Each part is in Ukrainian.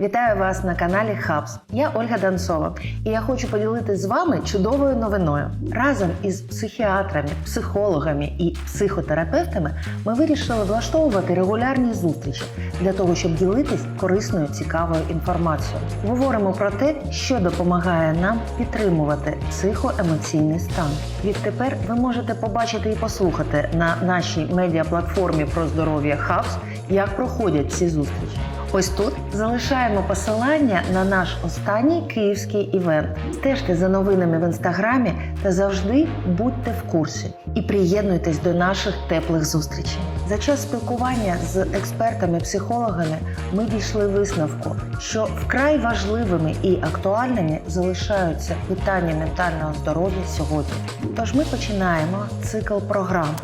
Вітаю вас на каналі Хабс. Я Ольга Данцова, і я хочу поділитися з вами чудовою новиною. Разом із психіатрами, психологами і психотерапевтами ми вирішили влаштовувати регулярні зустрічі для того, щоб ділитись корисною цікавою інформацією. Говоримо про те, що допомагає нам підтримувати психоемоційний стан. Відтепер ви можете побачити і послухати на нашій медіаплатформі про здоров'я Хабс, як проходять ці зустрічі. Ось тут залишаємо посилання на наш останній київський івент. Стежте за новинами в інстаграмі та завжди будьте в курсі і приєднуйтесь до наших теплих зустрічей. За час спілкування з експертами-психологами ми дійшли висновку, що вкрай важливими і актуальними залишаються питання ментального здоров'я сьогодні. Тож ми починаємо цикл програм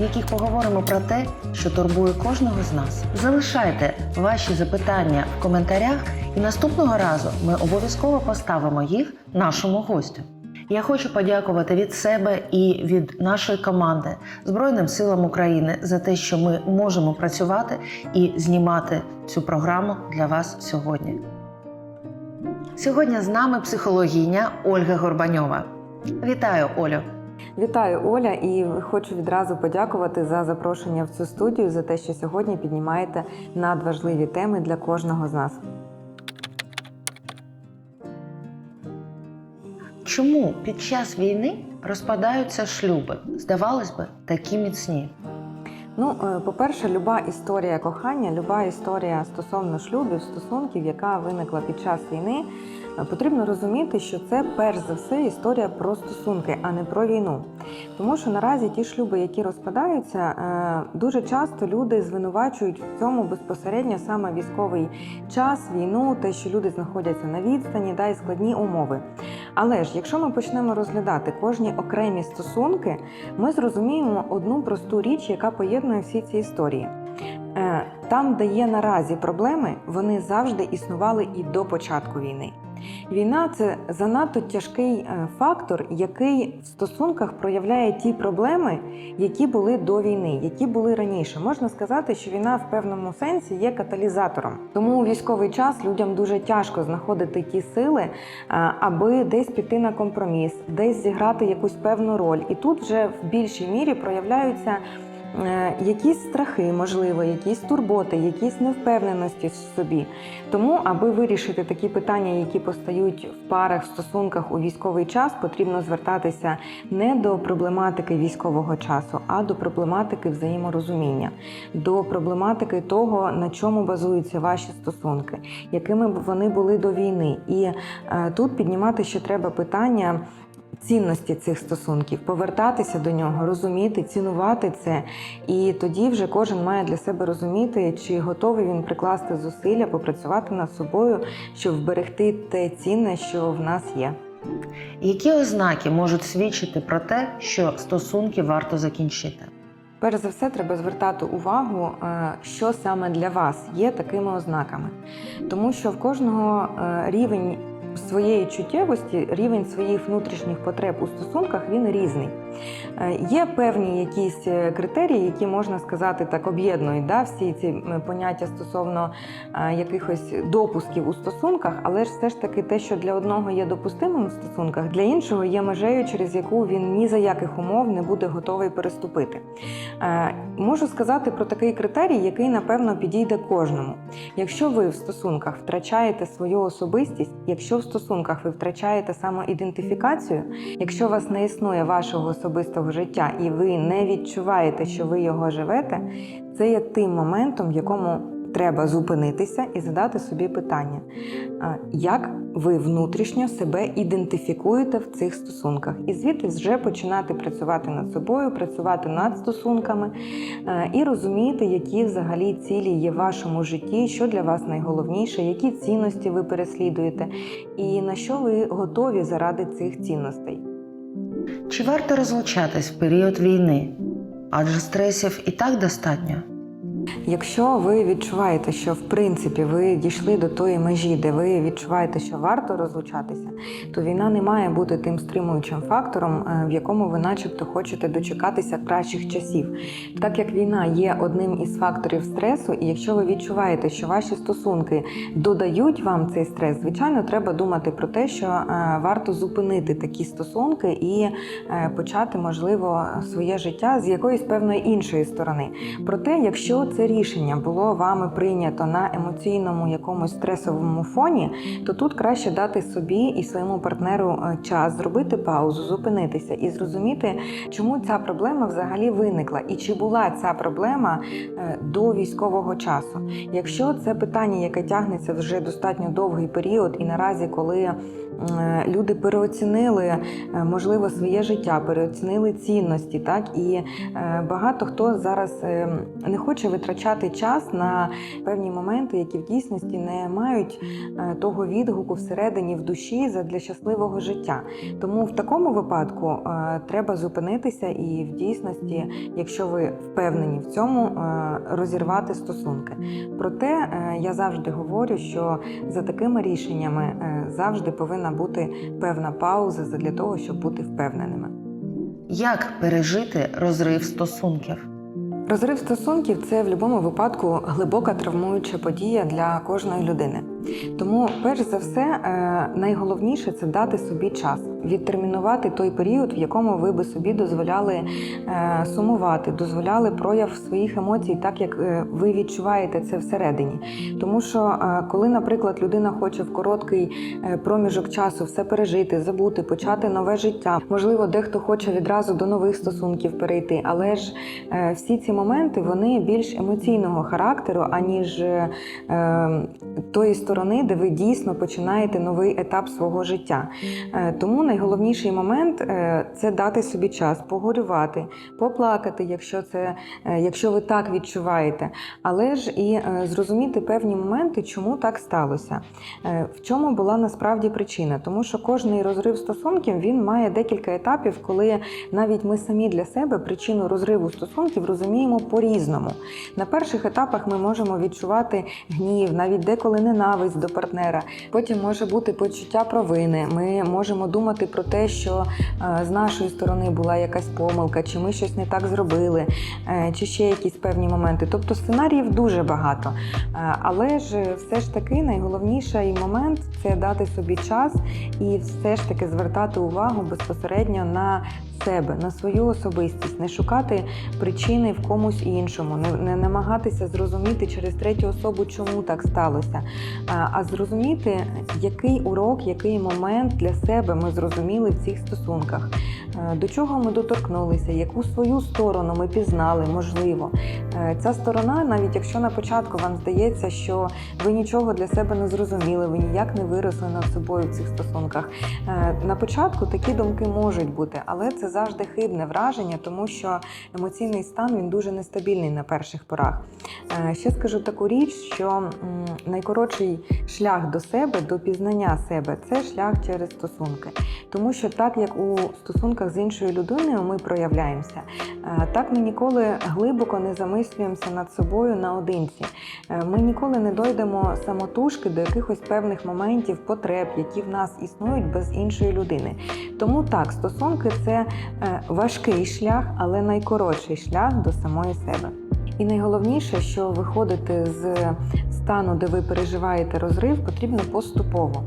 в яких поговоримо про те, що турбує кожного з нас. Залишайте ваші запитання в коментарях, і наступного разу ми обов'язково поставимо їх нашому гостю. Я хочу подякувати від себе і від нашої команди Збройним силам України за те, що ми можемо працювати і знімати цю програму для вас сьогодні. Сьогодні з нами психологиня Ольга Горбаньова. Вітаю, Олю! Вітаю, Оля, і хочу відразу подякувати за запрошення в цю студію за те, що сьогодні піднімаєте надважливі теми для кожного з нас. Чому під час війни розпадаються шлюби? Здавалось би, такі міцні. Ну, е, по-перше, люба історія кохання, люба історія стосовно шлюбів, стосунків, яка виникла під час війни, е, потрібно розуміти, що це перш за все історія про стосунки, а не про війну. Тому що наразі ті шлюби, які розпадаються, е, дуже часто люди звинувачують в цьому безпосередньо саме військовий час, війну, те, що люди знаходяться на відстані, да, і складні умови. Але ж, якщо ми почнемо розглядати кожні окремі стосунки, ми зрозуміємо одну просту річ, яка поєднує всі ці історії. Е, Там, де є наразі проблеми, вони завжди існували і до початку війни. Війна це занадто тяжкий е, фактор, який в стосунках проявляє ті проблеми, які були до війни, які були раніше. Можна сказати, що війна в певному сенсі є каталізатором. Тому у військовий час людям дуже тяжко знаходити ті сили, е, аби десь піти на компроміс, десь зіграти якусь певну роль. І тут вже в більшій мірі проявляються. Е, Якісь страхи, можливо, якісь турботи, якісь невпевненості в собі. Тому, аби вирішити такі питання, які постають в парах, в стосунках у військовий час, потрібно звертатися не до проблематики військового часу, а до проблематики взаєморозуміння, до проблематики того, на чому базуються ваші стосунки, якими б вони були до війни. І е, тут піднімати ще треба питання. Цінності цих стосунків, повертатися до нього, розуміти, цінувати це, і тоді вже кожен має для себе розуміти, чи готовий він прикласти зусилля, попрацювати над собою, щоб вберегти те цінне, що в нас є. Які ознаки можуть свідчити про те, що стосунки варто закінчити? Перш за все, треба звертати увагу, е, що саме для вас є такими ознаками, тому що в кожного е, рівень своєї чуттєвості, рівень своїх внутрішніх потреб у стосунках він різний. Е, Є певні якісь е, критерії, які можна сказати так об'єднують да, всі ці поняття стосовно е, якихось допусків у стосунках, але ж все ж таки те, що для одного є допустимим в стосунках, для іншого є межею, через яку він ні за яких умов не буде готовий переступити. Можу сказати про такий критерій, який напевно підійде кожному. Якщо ви в стосунках втрачаєте свою особистість, якщо в стосунках ви втрачаєте самоідентифікацію, якщо у вас не існує вашого особистого життя і ви не відчуваєте, що ви його живете, це є тим моментом, в якому треба зупинитися і задати собі питання, як ви внутрішньо себе ідентифікуєте в цих стосунках, і звідти вже починати працювати над собою, працювати над стосунками і розуміти, які взагалі цілі є в вашому житті, що для вас найголовніше, які цінності ви переслідуєте, і на що ви готові заради цих цінностей. Чи варто розлучатись в період війни? Адже стресів і так достатньо. Якщо ви відчуваєте, що в принципі ви дійшли до тої межі, де ви відчуваєте, що варто розлучатися, то війна не має бути тим стримуючим фактором, е, в якому ви, начебто, хочете дочекатися кращих часів. Так як війна є одним із факторів стресу, і якщо ви відчуваєте, що ваші стосунки додають вам цей стрес, звичайно, треба думати про те, що е, варто зупинити такі стосунки і е, почати, можливо, своє життя з якоїсь певної іншої сторони. Проте, якщо це рішення було вами прийнято на емоційному якомусь стресовому фоні, то тут краще дати собі і своєму партнеру е, час, зробити паузу, зупинитися і зрозуміти, чому ця проблема взагалі виникла, і чи була ця проблема е, до військового часу. Якщо це питання, яке тягнеться вже достатньо довгий період, і наразі, коли люди переоцінили е, можливо своє життя, переоцінили цінності, так і е, багато хто зараз е, не хоче витрачати час на певні моменти, які в дійсності не мають е, того відгуку всередині в душі задля щасливого життя. Тому в такому випадку е, треба зупинитися і в дійсності, якщо ви впевнені в цьому, е, розірвати стосунки. Проте е, я завжди говорю, що за такими рішеннями е, завжди повинна бути певна пауза для того, щоб бути впевненими. Як пережити розрив стосунків? Розрив стосунків це в будь-якому випадку глибока травмуюча подія для кожної людини. Тому, перш за все, е, найголовніше це дати собі час, відтермінувати той період, в якому ви би собі дозволяли е, сумувати, дозволяли прояв своїх емоцій, так як е, ви відчуваєте це всередині. Тому що, коли, наприклад, людина хоче в короткий проміжок часу все пережити, забути, почати нове життя, можливо, дехто хоче відразу до нових стосунків перейти, але ж всі ці моменти вони більш емоційного характеру, аніж е, е, тої сторони, де ви дійсно починаєте новий етап свого життя. Е, Тому найголовніший момент е, це дати собі час погорювати, поплакати, якщо це е, якщо ви так відчуваєте, але ж і зрозуміти певні моменти, чому так сталося, в чому була насправді причина. Тому що кожний розрив стосунків він має декілька етапів, коли навіть ми самі для себе причину розриву стосунків розуміємо по-різному. На перших етапах ми можемо відчувати гнів, навіть деколи ненависть до партнера. Потім може бути почуття провини. Ми можемо думати про те, що е, з нашої сторони була якась помилка, чи ми щось не так зробили, е, чи ще якісь певні моменти. Тобто сценаріїв дуже багато. Е, Але ж все ж таки найголовніший момент це дати собі час і все ж таки звертати увагу безпосередньо на себе, на свою особистість, не шукати причини в комусь іншому, не, не намагатися зрозуміти через третю особу, чому так сталося, а, зрозуміти, який урок, який момент для себе ми зрозуміли в цих стосунках, до чого ми доторкнулися, яку свою сторону ми пізнали, можливо. Е, Ця сторона, навіть якщо на початку вам здається, що ви нічого для себе не зрозуміли, ви ніяк не виросли над собою в цих стосунках. Е, На початку такі думки можуть бути, але це завжди хибне враження, тому що емоційний стан він дуже нестабільний на перших порах. Е, Ще скажу таку річ, що найкоротший шлях до себе, до пізнання себе це шлях через стосунки. Тому що так як у стосунках з іншою людиною ми проявляємося, е, так ми ніколи глибоко не замислюємося над собою наодинці. Е, Ми ніколи не дойдемо самотужки до якихось певних моментів, потреб, які в нас існують без іншої людини. Тому так, стосунки це е, важкий шлях, але найкоротший шлях до самої себе. І найголовніше, що виходити з стану, де ви переживаєте розрив, потрібно поступово.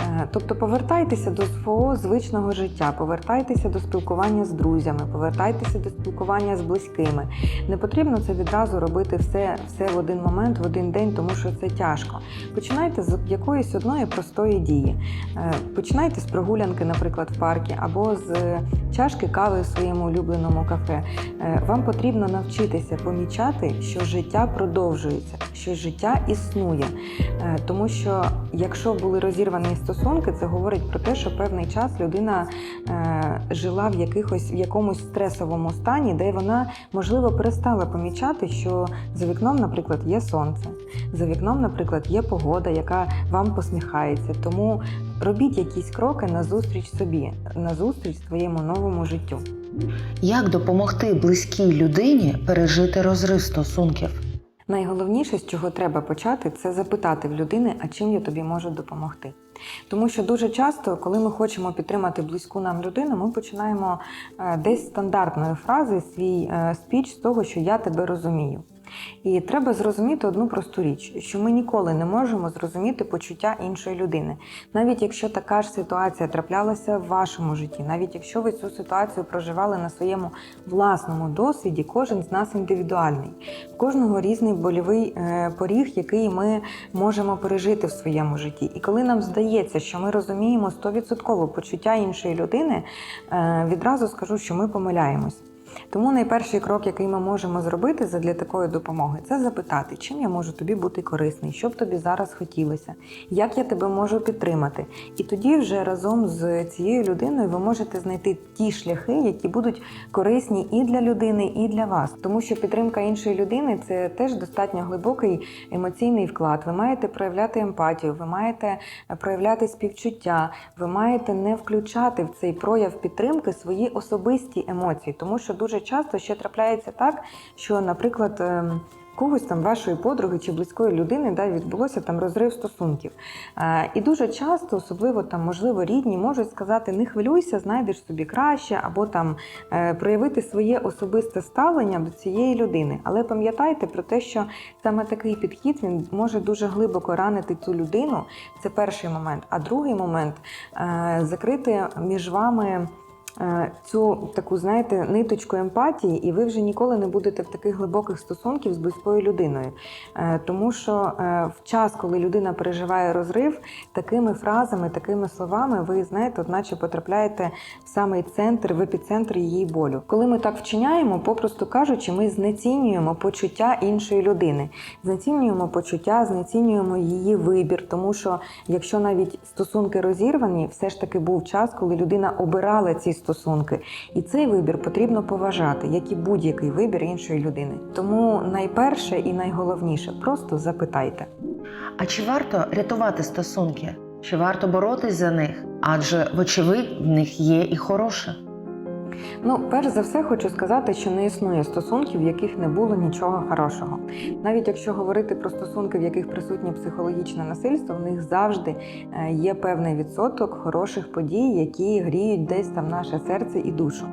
Е, Тобто повертайтеся до свого звичного життя, повертайтеся до спілкування з друзями, повертайтеся до спілкування з близькими. Не потрібно це відразу робити все, все в один момент, в один день, тому що це тяжко. Починайте з якоїсь одної простої дії. Е, Починайте з прогулянки, наприклад, в парку, або з чашки кави в своєму улюбленому кафе. Е, Вам потрібно навчитися помічати, що життя продовжується, що життя існує. Тому що якщо були розірвані стосунки, це говорить про те, що певний час людина е, жила в якихось в якомусь стресовому стані, де вона можливо перестала помічати, що за вікном, наприклад, є сонце, за вікном, наприклад, є погода, яка вам посміхається. Тому робіть якісь кроки назустріч собі, назустріч своєму новому життю. Як допомогти близькій людині пережити розрив стосунків? Найголовніше, з чого треба почати, це запитати в людини, а чим я тобі можу допомогти. Тому що дуже часто, коли ми хочемо підтримати близьку нам людину, ми починаємо е, десь стандартної фрази свій е, спіч з того, що я тебе розумію. І треба зрозуміти одну просту річ, що ми ніколи не можемо зрозуміти почуття іншої людини. Навіть якщо така ж ситуація траплялася в вашому житті, навіть якщо ви цю ситуацію проживали на своєму власному досвіді, кожен з нас індивідуальний. В кожного різний больовий е, поріг, який ми можемо пережити в своєму житті. І коли нам здається, що ми розуміємо 100% почуття іншої людини, е, відразу скажу, що ми помиляємось. Тому найперший крок, який ми можемо зробити для такої допомоги, це запитати, чим я можу тобі бути корисний, що б тобі зараз хотілося, як я тебе можу підтримати. І тоді вже разом з цією людиною ви можете знайти ті шляхи, які будуть корисні і для людини, і для вас. Тому що підтримка іншої людини це теж достатньо глибокий емоційний вклад. Ви маєте проявляти емпатію, ви маєте проявляти співчуття, ви маєте не включати в цей прояв підтримки свої особисті емоції, тому що дуже часто ще трапляється так, що, наприклад, ем, когось там вашої подруги чи близької людини да, відбулося там розрив стосунків. Е, і дуже часто, особливо там, можливо, рідні, можуть сказати: не хвилюйся, знайдеш собі краще, або там е, проявити своє особисте ставлення до цієї людини. Але пам'ятайте про те, що саме такий підхід він може дуже глибоко ранити цю людину. Це перший момент. А другий момент е, закрити між вами. Е, Цю таку, знаєте, ниточку емпатії, і ви вже ніколи не будете в таких глибоких стосунків з близькою людиною. Е, Тому що е, в час, коли людина переживає розрив, такими фразами, такими словами, ви знаєте, от наче потрапляєте в самий центр, в епіцентр її болю. Коли ми так вчиняємо, попросту кажучи, ми знецінюємо почуття іншої людини, знецінюємо почуття, знецінюємо її вибір. Тому що якщо навіть стосунки розірвані, все ж таки був час, коли людина обирала ці стосунки, і цей вибір потрібно поважати, як і будь-який вибір іншої людини. Тому найперше і найголовніше просто запитайте. А чи варто рятувати стосунки? Чи варто боротись за них? Адже, вочевидь, в них є і хороше. Ну, перш за все, хочу сказати, що не існує стосунків, в яких не було нічого хорошого. Навіть якщо говорити про стосунки, в яких присутнє психологічне насильство, в них завжди е, є певний відсоток хороших подій, які гріють десь там наше серце і душу.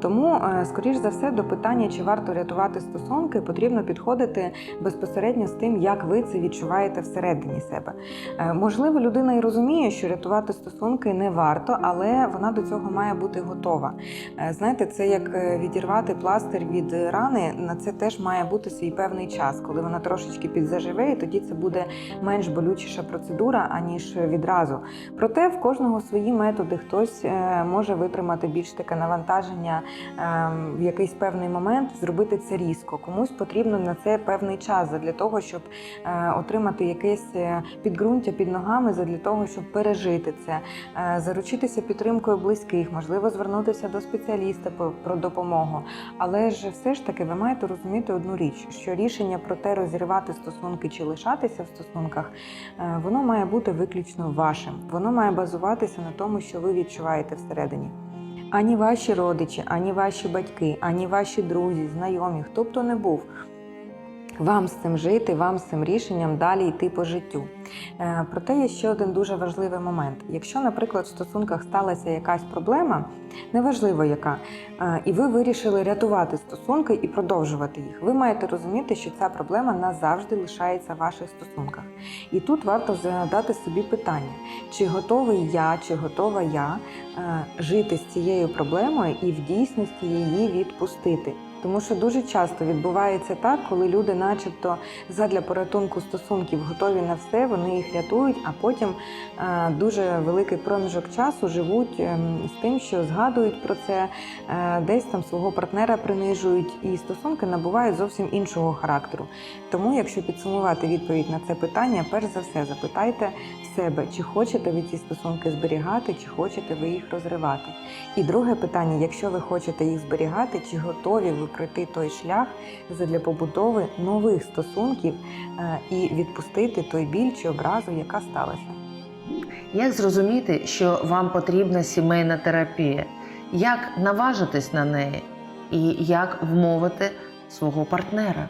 Тому, е, скоріш за все, до питання, чи варто рятувати стосунки, потрібно підходити безпосередньо з тим, як ви це відчуваєте всередині себе. Е, Можливо, людина і розуміє, що рятувати стосунки не варто, але вона до цього має бути готова. Знаєте, це як е, відірвати пластир від рани. На це теж має бути свій певний час, коли вона трошечки підзаживе, і тоді це буде менш болючіша процедура, аніж відразу. Проте в кожного свої методи. Хтось е, може витримати більш таке навантаження е, в якийсь певний момент, зробити це різко. Комусь потрібно на це певний час для того, щоб отримати якесь підґрунтя під ногами, для того, щоб пережити це, заручитися підтримкою близьких, можливо, звернутися до спеціаліста про допомогу. Але ж все ж таки ви маєте розуміти одну річ, що рішення про те, розірвати стосунки чи лишатися в стосунках, е, воно має бути виключно вашим. Воно має базуватися на тому, що ви відчуваєте всередині. Ані ваші родичі, ані ваші батьки, ані ваші друзі, знайомі, хто б то не був. Вам з цим жити, вам з цим рішенням далі йти по життю. Е, Проте є ще один дуже важливий момент. Якщо, наприклад, в стосунках сталася якась проблема, неважливо яка, е, і ви вирішили рятувати стосунки і продовжувати їх, ви маєте розуміти, що ця проблема назавжди лишається в ваших стосунках. І тут варто задати собі питання, чи готовий я, чи готова я е, жити з цією проблемою і в дійсності її відпустити. Тому що дуже часто відбувається так, коли люди, начебто, задля порятунку стосунків готові на все, вони їх рятують, а потім е, дуже великий проміжок часу живуть ем, з тим, що згадують про це, е, десь там свого партнера принижують, і стосунки набувають зовсім іншого характеру. Тому, якщо підсумувати відповідь на це питання, перш за все запитайте себе, чи хочете ви ці стосунки зберігати, чи хочете ви їх розривати. І друге питання: якщо ви хочете їх зберігати, чи готові ви пройти той шлях задля побудови нових стосунків е, і відпустити той біль чи образу, яка сталася? Як зрозуміти, що вам потрібна сімейна терапія? Як наважитись на неї? І як вмовити свого партнера?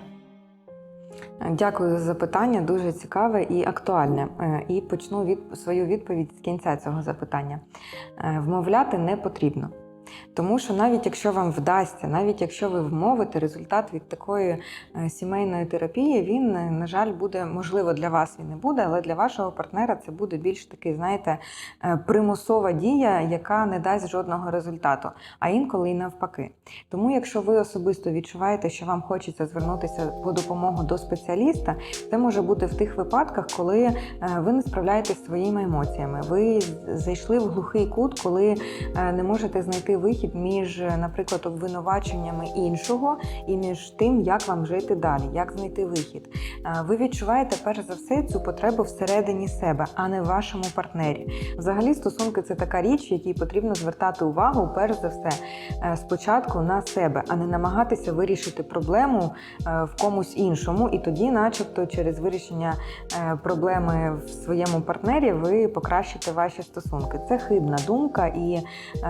Дякую за запитання, дуже цікаве і актуальне. Е, І почну від свою відповідь з кінця цього запитання. Е, Вмовляти не потрібно. Тому що навіть якщо вам вдасться, навіть якщо ви вмовите, результат від такої е, сімейної терапії, він, е, на жаль, буде можливо для вас він не буде, але для вашого партнера це буде більш такий, знаєте, е, примусова дія, яка не дасть жодного результату, а інколи і навпаки. Тому, якщо ви особисто відчуваєте, що вам хочеться звернутися по допомогу до спеціаліста, це може бути в тих випадках, коли ви не справляєтесь своїми емоціями. Ви зайшли в глухий кут, коли не можете знайти вихід між, е, наприклад, обвинуваченнями іншого і між тим, як вам жити далі, як знайти вихід. Е, Ви відчуваєте перш за все цю потребу всередині себе, а не в вашому партнері. Взагалі, стосунки це така річ, якій потрібно звертати увагу, перш за все, е, спочатку на себе, а не намагатися вирішити проблему в комусь іншому, і тоді, начебто, через вирішення проблеми в своєму партнері, ви покращите ваші стосунки. Це хибна думка, і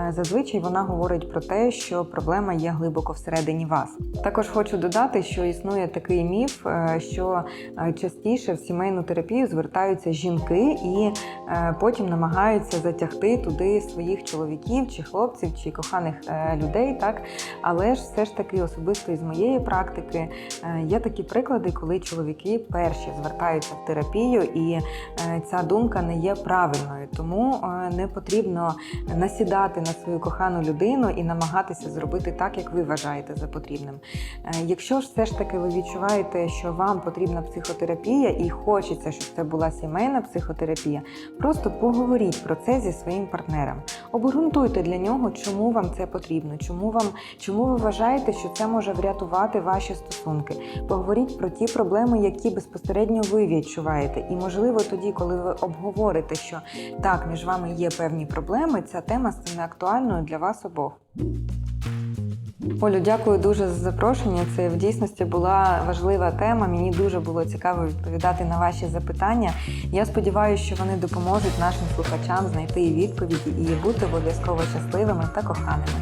зазвичай вона говорить про те, що проблема є глибоко всередині вас. Також хочу додати, що існує такий міф, е, що е, частіше в сімейну терапію звертаються жінки і е, потім намагаються затягти туди своїх чоловіків чи хлопців чи коханих людей. Так, але ж все ж таки особисто із моєї практики є такі приклади, коли чоловіки перші звертаються в терапію, і ця думка не є правильною. Тому не потрібно насідати на свою кохану людину і намагатися зробити так, як ви вважаєте за потрібним. Е, Якщо ж все ж таки ви відчуваєте, що вам потрібна психотерапія і хочеться, щоб це була сімейна психотерапія, просто поговоріть про це зі своїм партнером. Обґрунтуйте для нього, чому вам це потрібно, чому вам чому ви вважаєте, що це може врятувати ваші стосунки. Поговоріть про ті проблеми, які безпосередньо ви відчуваєте. І можливо, тоді, коли ви обговорите, що так між вами є певні проблеми, ця тема стане актуальною для вас обох. Олю, дякую дуже за запрошення. Це в дійсності була важлива тема. Мені дуже було цікаво відповідати на ваші запитання. Я сподіваюся, що вони допоможуть нашим слухачам знайти відповіді і бути обов'язково щасливими та коханими.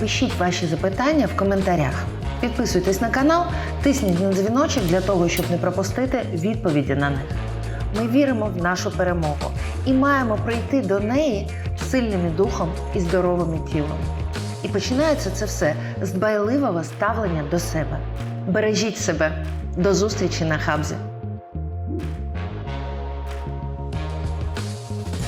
Пишіть ваші запитання в коментарях. Підписуйтесь на канал, тисніть на дзвіночок для того, щоб не пропустити відповіді на них. Ми віримо в нашу перемогу і маємо прийти до неї сильними духом і здоровими тілом. І починається це все з дбайливого ставлення до себе. Бережіть себе. До зустрічі на хабзі!